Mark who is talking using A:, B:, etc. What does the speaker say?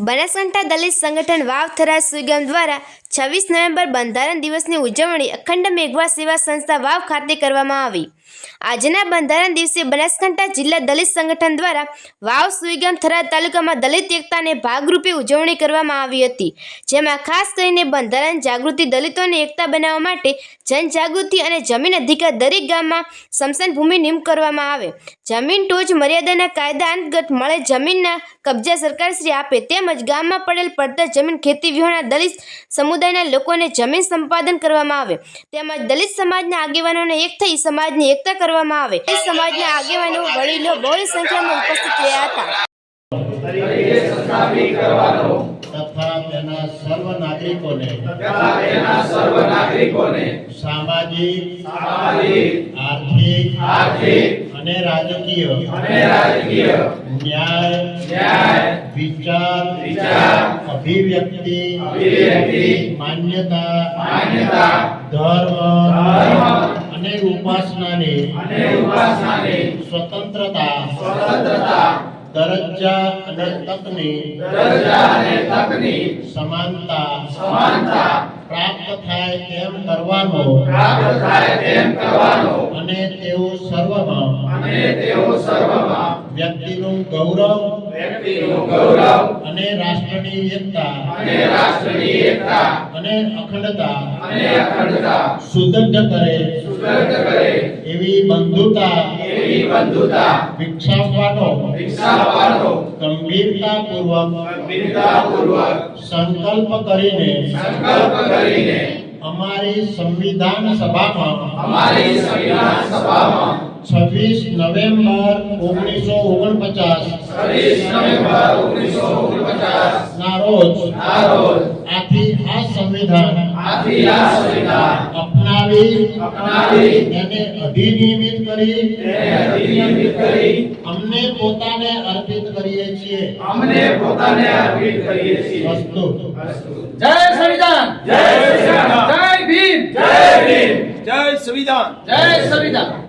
A: બનાસકાંઠા દલિત સંગઠન વાવ થરા સુઈગામ દ્વારા છવ્વીસ નવેમ્બર બંધારણ દિવસની ઉજવણી અખંડ મેઘવા સેવા સંસ્થા વાવ ખાતે કરવામાં આવી. આજના બંધારણ દિવસે બનાસકાંઠા જિલ્લા દલિત સંગઠન દ્વારા વાવ સુઈગામ થરા તાલુકામાં દલિત એકતાને ભાગરૂપે ઉજવણી કરવામાં આવી હતી. જેમાં ખાસ કરીને બંધારણ જાગૃતિ દલિતોને એકતા બનાવવા માટે જનજાગૃતિ અને જમીન અધિકાર દરેક ગામમાં સ્મશાન ભૂમિ નિમ કરવામાં આવે. જમીન ટોચ મર્યાદાના કાયદા અંતર્ગત મળે જમીનના કબજા સરકારશ્રી આપે તેમજ ગામમાં પડેલ પડતર જમીન ખેતી વિહોણા દલિત સમુદાયના લોકોને જમીન સંપાદન કરવામાં આવે. તેમજ દલિત સમાજના આગેવાનોને એક થઈ સમાજની એકતા કરવામાં આવે. એ સમાજના આગેવાનો વડીલો બહોળી સંખ્યામાં ઉપસ્થિત રહ્યા હતા.
B: તથા સર્વ નાગરિકોને
C: તથા તેના સર્વ નાગરિકોને
B: સામાજિક
C: સામાજિક
B: આર્થિક
C: આર્થિક
B: અને રાજકીય
C: અને રાજકીય
B: ન્યાય
C: ન્યાય
B: વિચાર
C: વિચાર
B: અભિવ્યક્તિ
C: અભિવ્યક્તિ
B: માન્યતા
C: માન્યતા
B: ધર્મ
C: ધર્મ
B: અને ઉપાસનાની
C: અને ઉપાસનાની
B: સ્વતંત્રતા
C: સ્વતંત્રતા
B: દરજ્જા અને તકની
C: દરજ્જા અને તકની
B: સમાનતા
C: સમાનતા
B: પ્રાપ્ત થાય તેમ કરવાનો
C: પ્રાપ્ત થાય તેમ કરવાનો
B: અને તેઓ સર્વમાં
C: અને તેઓ સર્વમાં
B: વ્યક્તિનું ગૌરવ
C: વ્યક્તિનું ગૌરવ
B: અને રાષ્ટ્રની એકતા
C: અને રાષ્ટ્રની એકતા
B: અને અખંડતા
C: અને અખંડતા
B: સુદૃઢ કરે
C: સુદૃઢ કરે
B: એવી બંધુતા
C: એવી બંધુતા
B: વિકસાવવાનો
C: વિકસાવવાનો
B: ગંભીરતાપૂર્વક
C: ગંભીરતાપૂર્વક
B: સંકલ્પ કરીને
C: સંકલ્પ કરીને
B: અમારી સંવિધાન સભામાં
C: અમારી સંવિધાન સભામાં
B: છવ્વીસ નવેમ્બર ઓગણીસો ઓગણપચાસ. ના રોજ. આથી આ સંવિધાન અપનાવી તેને અધિનિયમિત કરી. અમને પોતાને અર્પિત કરીએ છીએ.
C: અમને પોતાને અર્પિત કરીએ છીએ
B: વસ્તુ
D: જય સંવિધાન.
C: જય સંવિધાન.
D: જય ભીમ.
C: જય ભીમ.
D: જય સંવિધાન. જય સંવિધાન.